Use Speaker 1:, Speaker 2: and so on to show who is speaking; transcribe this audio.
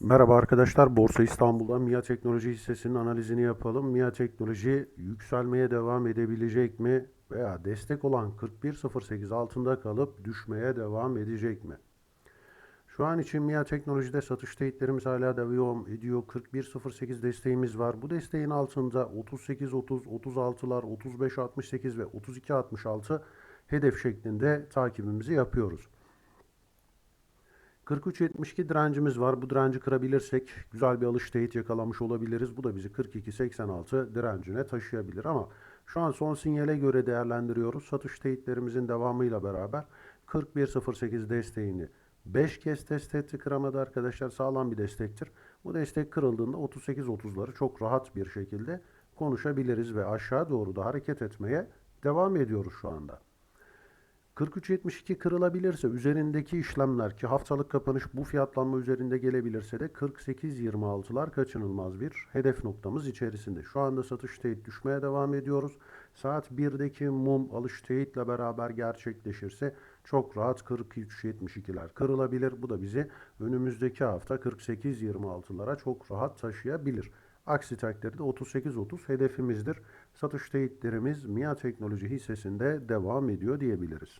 Speaker 1: Merhaba arkadaşlar, Borsa İstanbul'dan MİA Teknoloji hissesinin analizini yapalım. MİA Teknoloji yükselmeye devam edebilecek mi veya destek olan 41.08 altında kalıp düşmeye devam edecek mi? Şu an için MİA Teknoloji'de satış teyitlerimiz hala devam ediyor. 41.08 desteğimiz var. Bu desteğin altında 38.30, 36'lar, 35.68 ve 32.66 hedef şeklinde takibimizi yapıyoruz. 43.72 direncimiz var. Bu direnci kırabilirsek güzel bir alış teyit yakalamış olabiliriz. Bu da bizi 42.86 direncine taşıyabilir ama şu an son sinyale göre değerlendiriyoruz. Satış teyitlerimizin devamıyla beraber 41.08 desteğini 5 kez test etti kıramadı arkadaşlar. Sağlam bir destektir. Bu destek kırıldığında 38.30'ları çok rahat bir şekilde konuşabiliriz ve aşağı doğru da hareket etmeye devam ediyoruz şu anda. 43.72 kırılabilirse üzerindeki işlemler ki haftalık kapanış bu fiyatlanma üzerinde gelebilirse de 48.26'lar kaçınılmaz bir hedef noktamız içerisinde. Şu anda satış teyit düşmeye devam ediyoruz. Saat 1'deki mum alış teyitle beraber gerçekleşirse çok rahat 43.72'ler kırılabilir. Bu da bizi önümüzdeki hafta 48.26'lara çok rahat taşıyabilir. Aksi takdirde 38.30 hedefimizdir. Satış teyitlerimiz MIA Teknoloji hissesinde devam ediyor diyebiliriz.